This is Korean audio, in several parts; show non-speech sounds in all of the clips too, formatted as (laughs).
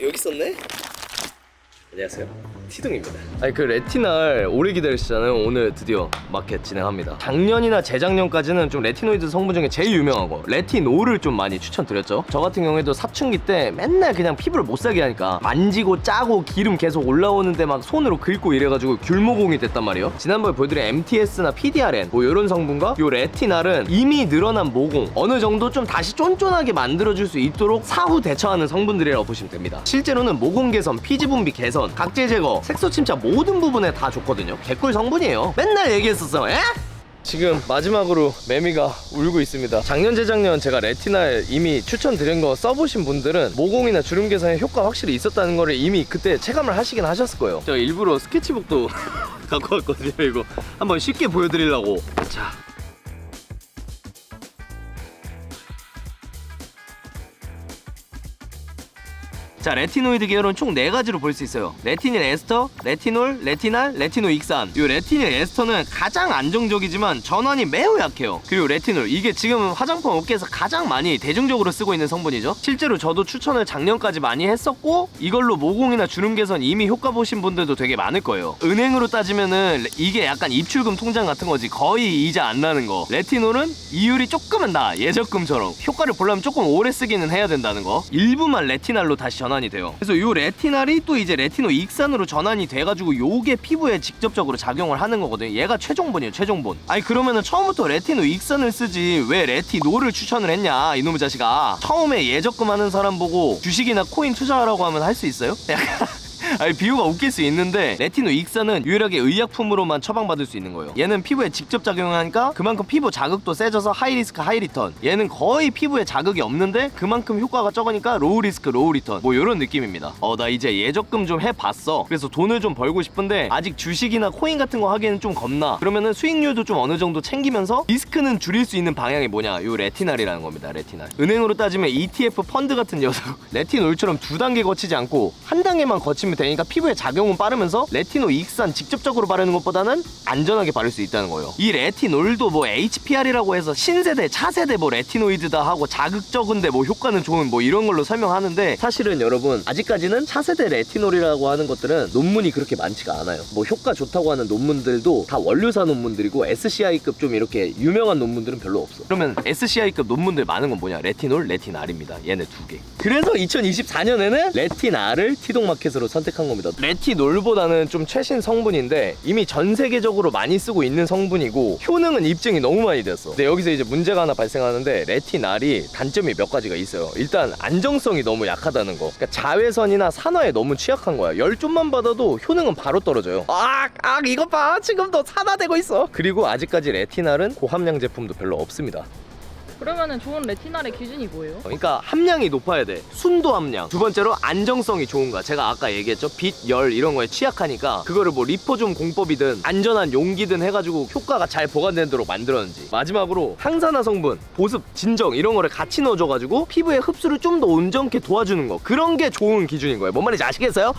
여기 있었네? 안녕하세요. 티둥입니다. 아니 그 레티날 오래 기다리시잖아요. 오늘 드디어 마켓 진행합니다. 작년이나 재작년까지는 좀 레티노이드 성분 중에 제일 유명한 거 레티노를 좀 많이 추천드렸죠. 저 같은 경우에도 사춘기 때 맨날 그냥 피부를 못 사게 하니까 만지고 짜고 기름 계속 올라오는데 막 손으로 긁고 이래가지고 귤모공이 됐단 말이에요. 지난번에 보여드린 MTS나 PDRN 뭐 이런 성분과 요 레티날은 이미 늘어난 모공 어느 정도 좀 다시 쫀쫀하게 만들어줄 수 있도록 사후 대처하는 성분들이라고 보시면 됩니다. 실제로는 모공 개선, 피지 분비 개선, 각질 제거, 색소 침착 모든 부분에 다 좋거든요. 개꿀 성분이에요. 맨날 얘기했었어. 에? 지금 마지막으로 매미가 울고 있습니다. 작년 재작년 제가 레티날 이미 추천드린 거 써보신 분들은 모공이나 주름 개선에 효과 확실히 있었다는 거를 이미 그때 체감을 하시긴 하셨을 거예요. 제가 일부러 스케치북도 (laughs) 갖고 왔거든요. 이거 한번 쉽게 보여드리려고. 자. 자 레티노이드 계열은 총 네 가지로 볼 수 있어요. 레티닐 에스터, 레티놀, 레티날, 레티노 익산. 이 레티닐 에스터는 가장 안정적이지만 전환이 매우 약해요. 그리고 레티놀 이게 지금 화장품 업계에서 가장 많이 대중적으로 쓰고 있는 성분이죠. 실제로 저도 추천을 작년까지 많이 했었고 이걸로 모공이나 주름 개선 이미 효과 보신 분들도 되게 많을 거예요. 은행으로 따지면은 이게 약간 입출금 통장 같은 거지. 거의 이자 안 나는 거. 레티놀은 이율이 조금은 나 예적금처럼. 효과를 보려면 조금 오래 쓰기는 해야 된다는 거. 일부만 레티날로 다시 전 환이 돼요. 그래서 이 레티날이 또 이제 레티노 익산으로 전환이 돼가지고 요게 피부에 직접적으로 작용을 하는 거거든요. 얘가 최종본이에요 최종본. 아니 그러면은 처음부터 레티노 익산을 쓰지 왜 레티노를 추천을 했냐 이놈의 자식아. 처음에 예적금 하는 사람 보고 주식이나 코인 투자하라고 하면 할 수 있어요? (laughs) 약간 아니 비유가 웃길 수 있는데 레티노 익산은 유일하게 의약품으로만 처방받을 수 있는 거예요. 얘는 피부에 직접 작용하니까 그만큼 피부 자극도 세져서 하이 리스크 하이 리턴. 얘는 거의 피부에 자극이 없는데 그만큼 효과가 적으니까 로우 리스크 로우 리턴. 뭐 이런 느낌입니다. 어 나 이제 예적금 좀 해봤어. 그래서 돈을 좀 벌고 싶은데 아직 주식이나 코인 같은 거 하기에는 좀 겁나. 그러면은 수익률도 좀 어느 정도 챙기면서 리스크는 줄일 수 있는 방향이 뭐냐. 요 레티날이라는 겁니다 레티날. 은행으로 따지면 ETF 펀드 같은 녀석. (laughs) 레티놀처럼 두 단계 거치지 않고 한 단계만 거치면 되니까 피부에 작용은 빠르면서 레티노 익산 직접적으로 바르는 것보다는 안전하게 바를 수 있다는 거예요. 이 레티놀도 뭐 HPR이라고 해서 신세대, 차세대 뭐 레티노이드다 하고 자극적인데 뭐 효과는 좋은 뭐 이런 걸로 설명하는데 사실은 여러분 아직까지는 차세대 레티놀이라고 하는 것들은 논문이 그렇게 많지가 않아요. 뭐 효과 좋다고 하는 논문들도 다 원료사 논문들이고 SCI급 좀 이렇게 유명한 논문들은 별로 없어. 그러면 SCI급 논문들 많은 건 뭐냐? 레티놀, 레티날입니다. 얘네 두 개. 그래서 2024년에는 레티날을 티동마켓으로 선택 한 겁니다. 레티놀보다는 좀 최신 성분인데 이미 전 세계적으로 많이 쓰고 있는 성분이고 효능은 입증이 너무 많이 됐어. 근데 여기서 이제 문제가 하나 발생하는데 레티날이 단점이 몇 가지가 있어요. 일단 안정성이 너무 약하다는 거. 그러니까 자외선이나 산화에 너무 취약한 거야. 열 좀만 받아도 효능은 바로 떨어져요. 아, 아 이거 봐. 지금도 산화되고 있어. 그리고 아직까지 레티날은 고함량 제품도 별로 없습니다. 그러면은 좋은 레티날의 기준이 뭐예요? 그러니까 함량이 높아야 돼. 순도 함량. 두 번째로 안정성이 좋은 거야. 제가 아까 얘기했죠. 빛, 열 이런 거에 취약하니까 그거를 뭐 리포좀 공법이든 안전한 용기든 해가지고 효과가 잘 보관되도록 만들었는지. 마지막으로 항산화 성분, 보습, 진정 이런 거를 같이 넣어줘가지고 피부의 흡수를 좀 더 온전케 도와주는 거. 그런 게 좋은 기준인 거예요. 뭔 말인지 아시겠어요?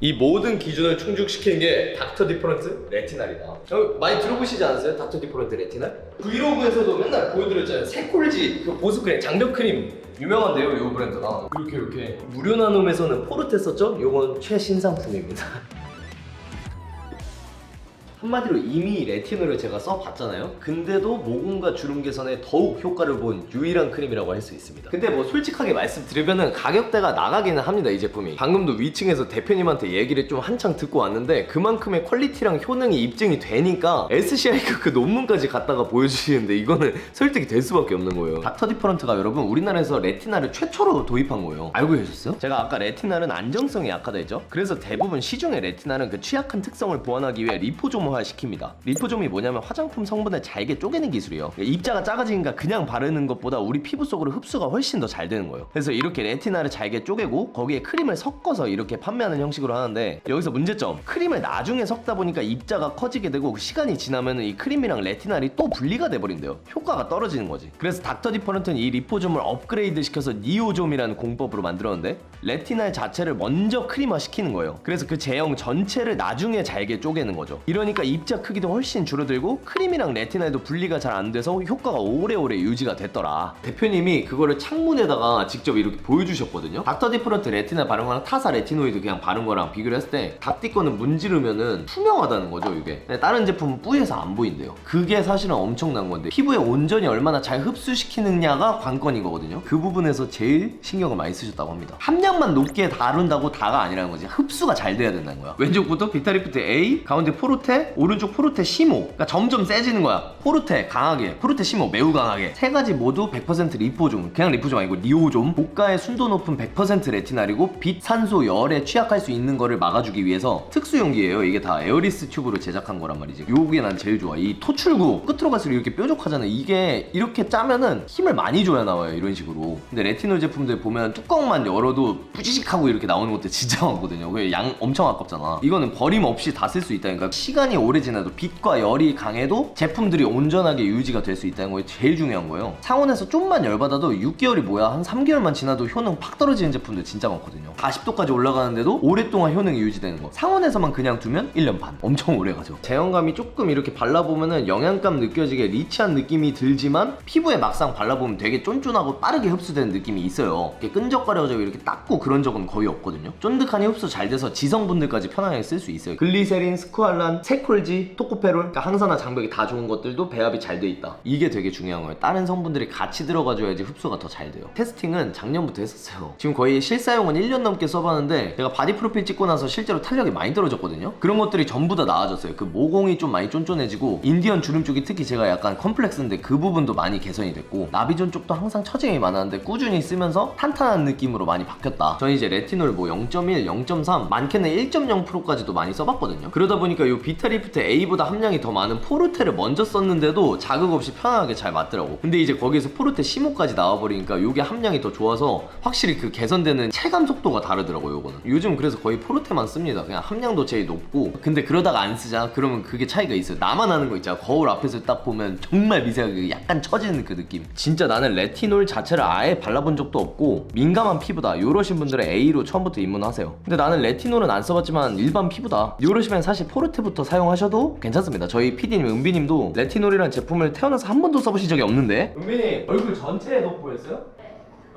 이 모든 기준을 충족시키는 게 닥터 디퍼런트 레티날이다. 어, 많이 들어보시지 않았어요? 닥터 디퍼런트 레티날? 브이로그에서도 맨날 보여드렸잖아요. 새콜지 그 보습 크림, 장벽 크림 유명한데요, 이 브랜드가. 이렇게 이렇게 무료 나눔에서는 포르테 썼죠? 요건 최신상품입니다. (laughs) 한마디로 이미 레티놀을 제가 써봤잖아요. 근데도 모공과 주름 개선에 더욱 효과를 본 유일한 크림이라고 할 수 있습니다. 근데 뭐 솔직하게 말씀드리면은 가격대가 나가기는 합니다, 이 제품이. 방금도 위층에서 대표님한테 얘기를 좀 한창 듣고 왔는데 그만큼의 퀄리티랑 효능이 입증이 되니까 SCI급 그 논문까지 갖다가 보여주시는데 이거는 (laughs) 설득이 될 수밖에 없는 거예요. 닥터 디퍼런트가 여러분 우리나라에서 레티나를 최초로 도입한 거예요. 알고 계셨어요? 제가 아까 레티날은 안정성이 약하다 했죠? 그래서 대부분 시중의 레티날은 그 취약한 특성을 보완하기 위해 리포 조모화 시킵니다. 리포좀이 뭐냐면 화장품 성분을 잘게 쪼개는 기술이에요. 그러니까 입자가 작아지니까 그냥 바르는 것보다 우리 피부 속으로 흡수가 훨씬 더 잘 되는 거예요. 그래서 이렇게 레티날을 잘게 쪼개고 거기에 크림을 섞어서 이렇게 판매하는 형식으로 하는데 여기서 문제점 크림을 나중에 섞다 보니까 입자가 커지게 되고 시간이 지나면 이 크림이랑 레티날이 또 분리가 돼버린대요. 효과가 떨어지는 거지. 그래서 닥터 디퍼런트는 이 리포좀을 업그레이드 시켜서 니오좀이라는 공법으로 만들었는데 레티날 자체를 먼저 크림화 시키는 거예요. 그래서 그 제형 전체를 나중에 잘게 쪼개는 거죠. 이러니까 그러니까 입자 크기도 훨씬 줄어들고 크림이랑 레티나에도 분리가 잘 안 돼서 효과가 오래오래 유지가 됐더라. 대표님이 그거를 창문에다가 직접 이렇게 보여주셨거든요. 닥터 디프런트 레티나 바른 거랑 타사 레티노이드 그냥 바른 거랑 비교를 했을 때 닥디 거는 문지르면은 투명하다는 거죠 이게. 다른 제품은 뿌얘서 안 보인대요. 그게 사실은 엄청난 건데 피부에 온전히 얼마나 잘 흡수시키느냐가 관건이거든요. 그 부분에서 제일 신경을 많이 쓰셨다고 합니다. 함량만 높게 다룬다고 다가 아니라는 거지. 흡수가 잘 돼야 된다는 거야. 왼쪽부터 비타리프트 A, 가운데 포르테, 오른쪽 포르테 시모. 그러니까 점점 세지는 거야. 포르테 강하게, 포르테 시모 매우 강하게. 세 가지 모두 100% 리포좀. 그냥 리포좀 아니고 리오좀. 고가의 순도 높은 100% 레티날이고 빛, 산소, 열에 취약할 수 있는 거를 막아주기 위해서 특수 용기예요. 이게 다 에어리스 튜브로 제작한 거란 말이지. 요게 난 제일 좋아. 이 토출구 끝으로 갈수록 이렇게 뾰족하잖아. 이게 이렇게 짜면은 힘을 많이 줘야 나와요. 이런 식으로. 근데 레티놀 제품들 보면 뚜껑만 열어도 뿌지직하고 이렇게 나오는 것들 (laughs) 진짜 많거든요. 양 엄청 아깝잖아. 이거는 버림 없이 다 쓸 수 있다니까. 시간이 오래 지나도 빛과 열이 강해도 제품들이 온전하게 유지가 될 수 있다는 거에 제일 중요한 거예요. 상온에서 좀만 열받아도 6개월이 뭐야 한 3개월만 지나도 효능 팍 떨어지는 제품들 진짜 많거든요. 40도까지 올라가는데도 오랫동안 효능이 유지되는 거. 상온에서만 그냥 두면 1년 반. 엄청 오래 가죠. 제형감이 조금 이렇게 발라보면은 영양감 느껴지게 리치한 느낌이 들지만 피부에 막상 발라보면 되게 쫀쫀하고 빠르게 흡수되는 느낌이 있어요. 이렇게 끈적거려가지고 이렇게 닦고 그런 적은 거의 없거든요. 쫀득하니 흡수 잘 돼서 지성분들까지 편하게 쓸 수 있어요. 글리세린, 스쿠알란, 세 콜지, 토코페롤, 그러니까 항산화 장벽이 다 좋은 것들도 배합이 잘 돼 있다. 이게 되게 중요한 거예요. 다른 성분들이 같이 들어가줘야지 흡수가 더 잘 돼요. 테스팅은 작년부터 했었어요. 지금 거의 실사용은 1년 넘게 써봤는데 제가 바디 프로필 찍고 나서 실제로 탄력이 많이 떨어졌거든요. 그런 것들이 전부 다 나아졌어요. 그 모공이 좀 많이 쫀쫀해지고 인디언 주름 쪽이 특히 제가 약간 컴플렉스인데 그 부분도 많이 개선이 됐고 나비존 쪽도 항상 처짐이 많았는데 꾸준히 쓰면서 탄탄한 느낌으로 많이 바뀌었다. 저는 이제 레티놀 뭐 0.1, 0.3, 많게는 1.0%까지도 많이 써봤거든요. 그러다 보니까 이 비타리 프트 A보다 함량이 더 많은 포르테를 먼저 썼는데도 자극 없이 편안하게 잘 맞더라고. 근데 이제 거기에서 포르테 15까지 나와버리니까 이게 함량이 더 좋아서 확실히 그 개선되는 체감 속도가 다르더라고요, 요거는. 요즘 그래서 거의 포르테만 씁니다. 그냥 함량도 제일 높고. 근데 그러다가 안 쓰잖아? 그러면 그게 차이가 있어요. 나만 아는 거 있잖아. 거울 앞에서 딱 보면 정말 미세하게 약간 처지는 그 느낌. 진짜 나는 레티놀 자체를 아예 발라본 적도 없고 민감한 피부다. 요러신 분들은 A로 처음부터 입문하세요. 근데 나는 레티놀은 안 써봤지만 일반 피부다. 요러시면 사실 포르테부터 사용 하셔도 괜찮습니다. 저희 PD님 은비님도 레티놀이라는 제품을 태어나서 한 번도 써보신 적이 없는데 은비님 얼굴 전체에 돋보였어요?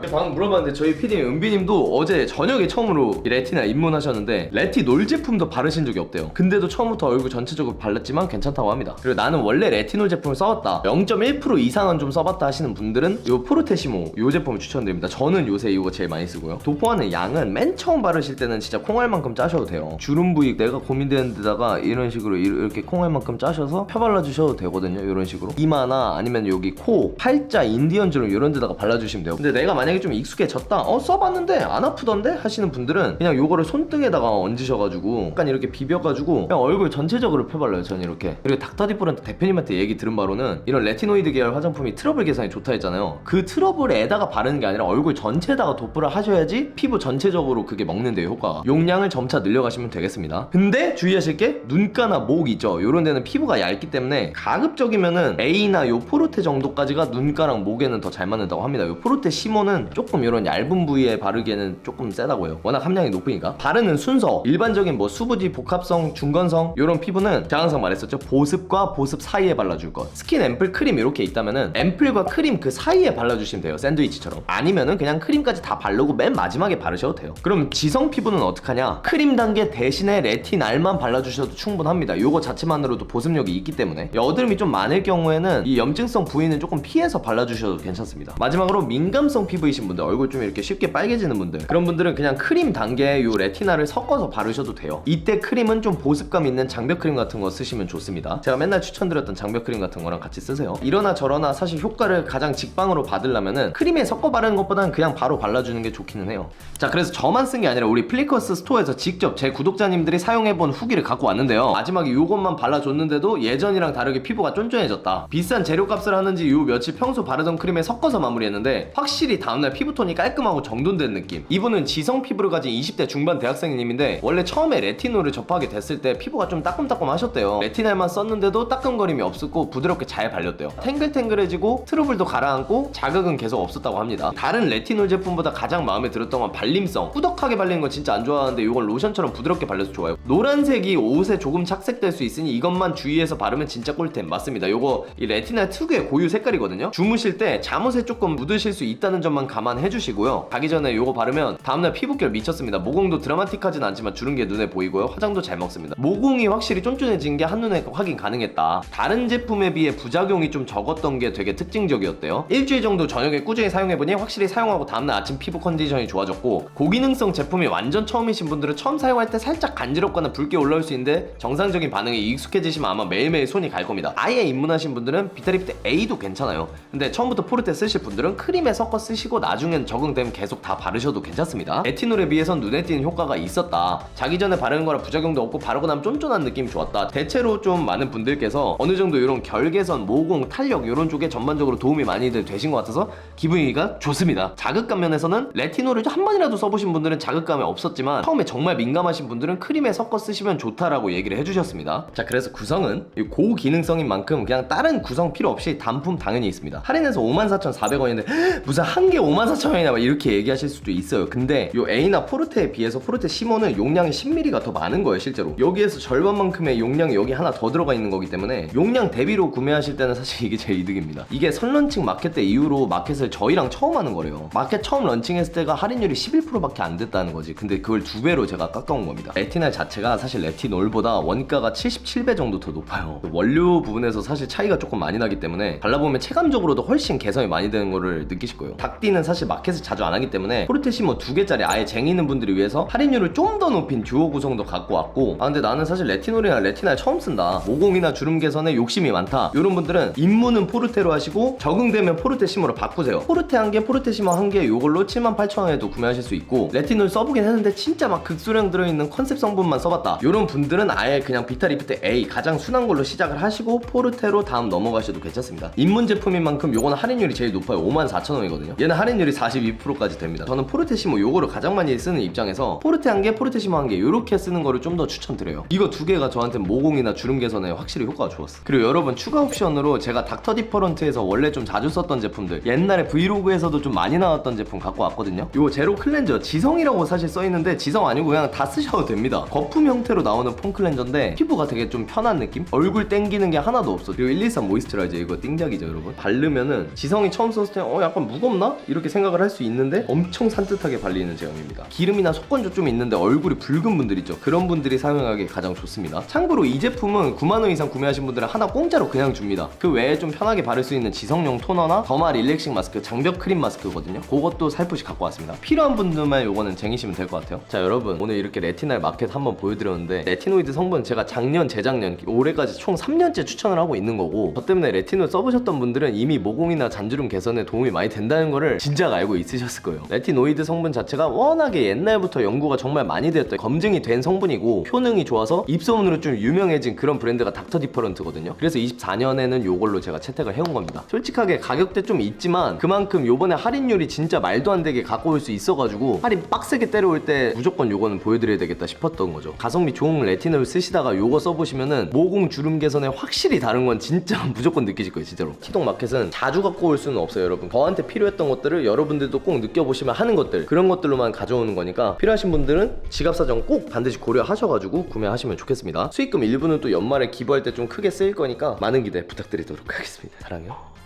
방금 물어봤는데 저희 PD 은비님도 어제 저녁에 처음으로 이 레티나 입문하셨는데 레티 놀 제품도 바르신 적이 없대요. 근데도 처음부터 얼굴 전체적으로 발랐지만 괜찮다고 합니다. 그리고 나는 원래 레티놀 제품을 써왔다. 0.1% 이상은 좀 써봤다 하시는 분들은 요 포르테시모 요 제품을 추천드립니다. 저는 요새 이거 제일 많이 쓰고요. 도포하는 양은 맨 처음 바르실 때는 진짜 콩알만큼 짜셔도 돼요. 주름 부위 내가 고민되는 데다가 이런 식으로 이렇게 콩알만큼 짜셔서 펴발라 주셔도 되거든요. 이런 식으로 이마나 아니면 여기 코, 팔자, 인디언 주름 이런 데다가 발라주시면 돼요. 근데 내가 만약 에 좀 익숙해졌다, 어 써봤는데 안 아프던데 하시는 분들은 그냥 요거를 손등에다가 얹으셔가지고 약간 이렇게 비벼가지고 그냥 얼굴 전체적으로 펴발라요. 저는 이렇게. 그리고 닥터디프런트 대표님한테 얘기 들은 바로는 이런 레티노이드 계열 화장품이 트러블 개선에 좋다 했잖아요. 그 트러블에다가 바르는 게 아니라 얼굴 전체에다가 도포를 하셔야지 피부 전체적으로 그게 먹는데요 효과가. 용량을 점차 늘려가시면 되겠습니다. 근데 주의하실 게 눈가나 목 있죠. 요런 데는 피부가 얇기 때문에 가급적이면은 A나 요 포르테 정도까지가 눈가랑 목에는 더 잘 맞는다고 합니다. 요 포르테 시모는 조금 이런 얇은 부위에 바르기에는 조금 세다고요. 워낙 함량이 높으니까. 바르는 순서 일반적인 뭐 수부지 복합성 중건성 요런 피부는 제가 항상 말했었죠. 보습과 보습 사이에 발라줄 것. 스킨 앰플 크림 이렇게 있다면은 앰플과 크림 그 사이에 발라주시면 돼요. 샌드위치처럼. 아니면은 그냥 크림까지 다 바르고 맨 마지막에 바르셔도 돼요. 그럼 지성 피부는 어떡하냐? 크림 단계 대신에 레티날만 발라주셔도 충분합니다. 요거 자체만으로도 보습력이 있기 때문에 여드름이 좀 많을 경우에는 이 염증성 부위는 조금 피해서 발라주셔도 괜찮습니다. 마지막으로 민감성 피부 이신 분들 얼굴 좀 이렇게 쉽게 빨개지는 분들 그런 분들은 그냥 크림 단계에 요 레티나를 섞어서 바르셔도 돼요. 이때 크림은 좀 보습감 있는 장벽 크림 같은 거 쓰시면 좋습니다. 제가 맨날 추천드렸던 장벽 크림 같은 거랑 같이 쓰세요. 이러나 저러나 사실 효과를 가장 직방으로 받으려면은 크림에 섞어 바르는 것보다는 그냥 바로 발라주는 게 좋기는 해요. 자 그래서 저만 쓴 게 아니라 우리 플리커스 스토어에서 직접 제 구독자님들이 사용해본 후기를 갖고 왔는데요. 마지막에 요것만 발라줬는데도 예전이랑 다르게 피부가 쫀쫀해졌다. 비싼 재료값을 하는지 요 며칠 평소 바르던 크림에 섞어서 마무리했는데 확실히 다음 다음날 피부톤이 깔끔하고 정돈된 느낌. 이분은 지성 피부를 가진 20대 중반 대학생님인데 원래 처음에 레티놀을 접하게 됐을 때 피부가 좀 따끔따끔 하셨대요. 레티날만 썼는데도 따끔거림이 없었고 부드럽게 잘 발렸대요. 탱글탱글해지고 트러블도 가라앉고 자극은 계속 없었다고 합니다. 다른 레티놀 제품보다 가장 마음에 들었던 건 발림성. 꾸덕하게 발리는 거 진짜 안 좋아하는데 이건 로션처럼 부드럽게 발려서 좋아요. 노란색이 옷에 조금 착색될 수 있으니 이것만 주의해서 바르면 진짜 꿀템. 맞습니다. 요거 이 레티날 특유의 고유 색깔이거든요. 주무실 때 잠옷에 조금 묻으실 수 있다는 점만 감안해 주시고요. 자기 전에 요거 바르면 다음날 피부결 미쳤습니다. 모공도 드라마틱하진 않지만 주는 게 눈에 보이고요. 화장도 잘 먹습니다. 모공이 확실히 쫀쫀해진 게 한눈에 확인 가능했다. 다른 제품에 비해 부작용이 좀 적었던 게 되게 특징적이었대요. 일주일 정도 저녁에 꾸준히 사용해보니 확실히 사용하고 다음날 아침 피부 컨디션이 좋아졌고 고기능성 제품이 완전 처음이신 분들은 처음 사용할 때 살짝 간지럽거나 붉게 올라올 수 있는데 정상적인 반응에 익숙해지시면 아마 매일매일 손이 갈 겁니다. 아예 입문하신 분들은 비타리프트 A도 괜찮아요. 근데 처음부터 포르테 쓰실 분들은 크림에 섞어 쓰시고 나중엔 적응되면 계속 다 바르셔도 괜찮습니다. 에티놀에 비해선 눈에 띄는 효과가 있었다. 자기 전에 바르는 거라 부작용도 없고 바르고 나면 쫀쫀한 느낌이 좋았다. 대체로 좀 많은 분들께서 어느 정도 이런 결 개선, 모공, 탄력 이런 쪽에 전반적으로 도움이 많이들 되신 것 같아서 기분이가 좋습니다. 자극감 면에서는 레티놀을 한 번이라도 써보신 분들은 자극감이 없었지만 처음에 정말 민감하신 분들은 크림에 섞어 쓰시면 좋다라고 얘기를 해주셨습니다. 자 그래서 구성은 이 고기능성인 만큼 그냥 다른 구성 필요 없이 단품 당연히 있습니다. 할인해서 54,400원인데 무슨 한개 54,000원이나 막 이렇게 얘기하실 수도 있어요. 근데 요 A나 포르테에 비해서 포르테 시모는 용량이 10ml가 더 많은 거예요 실제로. 여기에서 절반만큼의 용량이 여기 하나 더 들어가 있는 거기 때문에 용량 대비로 구매하실 때는 사실 이게 제일 이득입니다. 이게 선런칭 마켓 때 이후로 마켓을 저희랑 처음 하는 거래요. 마켓 처음 런칭했을 때가 할인율이 11%밖에 안 됐다는 거지. 근데 그걸 두 배로 제가 깎아온 겁니다. 레티날 자체가 사실 레티놀보다 원가가 77배 정도 더 높아요. 원료 부분에서 사실 차이가 조금 많이 나기 때문에 발라보면 체감적으로도 훨씬 개선이 많이 되는 거를 느끼실 거예요. 닭띠 는 사실 마켓을 자주 안 하기 때문에 포르테시모 두 개짜리 아예 쟁이 있는 분들을 위해서 할인율을 좀 더 높인 듀오 구성도 갖고 왔고 아 근데 나는 사실 레티놀이나 레티날 처음 쓴다. 모공이나 주름 개선에 욕심이 많다. 이런 분들은 입문은 포르테로 하시고 적응되면 포르테시모로 바꾸세요. 포르테 한 개 포르테시모 한 개 요걸로 78,000원에도 구매하실 수 있고 레티놀 써보긴 했는데 진짜 막 극소량 들어있는 컨셉 성분만 써봤다. 이런 분들은 아예 그냥 비타리프트 A 가장 순한 걸로 시작을 하시고 포르테로 다음 넘어가셔도 괜찮습니다. 입문 제품인 만큼 요거는 할인율이 제일 높아요. 54,000원이거든요. 얘는 할인율이 42%까지 됩니다. 저는 포르테시모 요거를 가장 많이 쓰는 입장에서 포르테 한 개 포르테시모 한개 요렇게 쓰는 거를 좀 더 추천드려요. 이거 두 개가 저한테 모공이나 주름 개선에 확실히 효과가 좋았어요. 그리고 여러분 추가 옵션으로 제가 닥터 디퍼런트에서 원래 좀 자주 썼던 제품들 옛날에 브이로그에서도 좀 많이 나왔던 제품 갖고 왔거든요. 요 제로 클렌저 지성이라고 사실 써 있는데 지성 아니고 그냥 다 쓰셔도 됩니다. 거품 형태로 나오는 폼 클렌저인데 피부가 되게 좀 편한 느낌? 얼굴 땡기는 게 하나도 없어 그리고 123 모이스처라이저 이거 띵작이죠 여러분? 바르면은 지성이 처음 썼을 때 어 약간 무겁나? 이렇게 생각을 할 수 있는데 엄청 산뜻하게 발리는 제형입니다. 기름이나 속건조 좀 있는데 얼굴이 붉은 분들 있죠? 그런 분들이 사용하기 가장 좋습니다. 참고로 이 제품은 9만원 이상 구매하신 분들은 하나 공짜로 그냥 줍니다. 그 외에 좀 편하게 바를 수 있는 지성용 토너나 더마 릴렉싱 마스크 장벽 크림 마스크거든요. 그것도 살포시 갖고 왔습니다. 필요한 분들만 요거는 쟁이시면 될 것 같아요. 자 여러분. 오늘 이렇게 레티날 마켓 한번 보여드렸는데 레티노이드 성분 제가 작년 재작년 올해까지 총 3년째 추천을 하고 있는 거고 저 때문에 레티놀 써보셨던 분들은 이미 모공이나 잔주름 개선에 도움이 많이 된다는 거를 진작 알고 있으셨을 거예요. 레티노이드 성분 자체가 워낙에 옛날부터 연구가 정말 많이 되었던 검증이 된 성분이고 효능이 좋아서 입소문으로 좀 유명해진 그런 브랜드가 닥터 디퍼런트거든요. 그래서 24년에는 요걸로 제가 채택을 해온 겁니다. 솔직하게 가격대 좀 있지만 그만큼 요번에 할인율이 진짜 말도 안 되게 갖고 올 수 있어가지고 할인 빡세게 때려올 때 무조건 요거는 보여드려야 되겠다 싶었던 거죠. 가성비 좋은 레티놀 쓰시다가 요거 써보시면은 모공 주름 개선에 확실히 다른 건 진짜 (laughs) 무조건 느끼실 거예요 진짜로. 티동 마켓은 자주 갖고 올 수는 없어요 여러분. 저한테 필요했던 것들을 여러분들도 꼭 느껴보시면 하는 것들 그런 것들로만 가져오는 거니까 필요하신 분들은 지갑 사정 꼭 반드시 고려하셔가지고 구매하시면 좋겠습니다. 수익금 일부는 또 연말에 기부할 때 좀 크게 쓰일 거니까 많은 기대 부탁드리도록 하겠습니다. 사랑해요